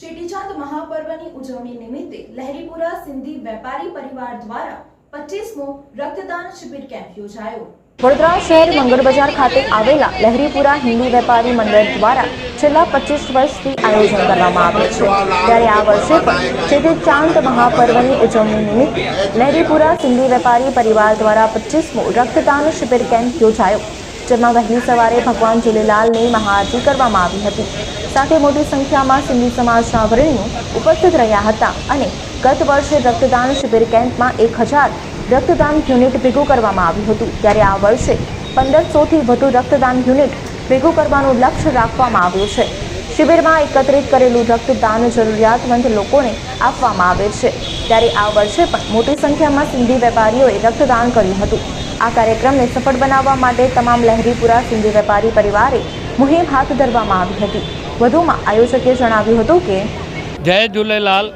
ચેટીચાંદ મહાપર્વની ઉજવણી નિમિત્તે લહેરીપુરા સિંધી વેપારી પરિવાર દ્વારા પચીસમો રક્તદાન શિબિર કેમ્પ યોજાયો. વડોદરા શહેર મંગળ બજાર ખાતે આવેલા લહેરીપુરા હિન્દુ વેપારી મંડળ દ્વારા છેલ્લા પચીસ વર્ષથી આયોજન કરવામાં આવે છે. ત્યારે આ વર્ષે પણ ચેતી ચાંદ મહાપર્વની ઉજવણી નિમિત્તે લહેરીપુરા સિંધી વેપારી પરિવાર દ્વારા પચીસમો રક્તદાન શિબિર કેમ્પ યોજાયો, જેમાં વહેલી સવારે ભગવાન ઝૂલેલાલની મહાઆરતી કરવામાં આવી હતી. સાથે મોટી સંખ્યામાં સિંધી સમાજના અગ્રણીઓ ઉપસ્થિત રહ્યા હતા અને ગત વર્ષે રક્તદાન શિબિર કેમ્પમાં એક હજાર રક્તદાન યુનિટ ભેગું કરવામાં આવ્યું હતું. ત્યારે આ વર્ષે પંદરસોથી વધુ રક્તદાન યુનિટ ભેગું કરવાનું લક્ષ્ય રાખવામાં આવ્યું છે. શિબિરમાં એકત્રિત કરેલું રક્તદાન જરૂરિયાતમંદ લોકોને આપવામાં આવે છે. ત્યારે આ વર્ષે પણ મોટી સંખ્યામાં સિંધી વેપારીઓએ રક્તદાન કર્યું હતું. આ કાર્યક્રમને સફળ બનાવવા માટે તમામ લહેરીપુરા સિંધી વેપારી પરિવારે મુહિમ હાથ ધરવામાં આવી હતી. વધુમાં આયોજકે જણાવ્યું હતું કે જય ઝૂલેલાલ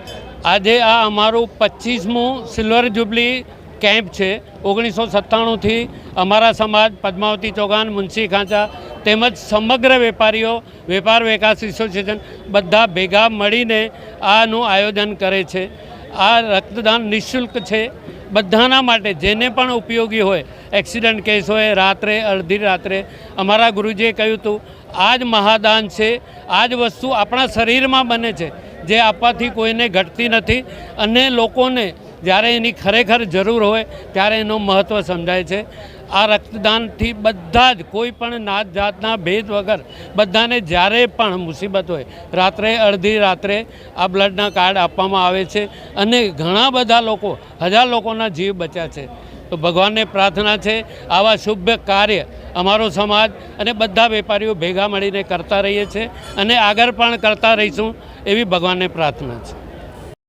આજે આ અમારું પચીસમું સિલ્વર જ્યુબલી કેમ્પ છે. ઓગણીસો સત્તાણુંથી અમારા સમાજ, પદ્માવતી ચોગાન મુનશી ખાંચા તેમજ સમગ્ર વેપારીઓ, વેપાર વિકાસ એસોસિએશન બધા ભેગા મળીને આનું આયોજન કરે છે. આ રક્તદાન નિઃશુલ્ક છે. બધાના માટે જેને પણ ઉપયોગી હોય એક્સિડન્ટ કેસ હોય, રાત્રે, અડધી રાત્રે. અમારા ગુરુજીએ કહ્યું હતું આ જ મહાદાન છે આ જ વસ્તુ આપણા શરીરમાં બને છે. જે આપવાથી કોઈને ઘટતી નથી. અને લોકોને જ્યારે એની ખરેખર જરૂર હોય ત્યારે એનું મહત્ત્વ સમજાય છે. આ રક્તદાનથી બધા જ કોઈ પણ નાત જાતના ભેદ વગર બધાને જ્યારે પણ મુસીબત હોય, રાત્રે અડધી રાત્રે આ બ્લડના કાર્ડ આપવામાં આવે છે અને ઘણા બધા લોકો, હજાર લોકોના જીવ બચ્યા છે. તો ભગવાનને પ્રાર્થના છે, આવા શુભ કાર્ય અમારો સમાજ અને બધા વેપારીઓ ભેગા મળીને કરતા રહીએ છીએ અને આગળ પણ કરતા રહીશું એવી ભગવાનને પ્રાર્થના છે.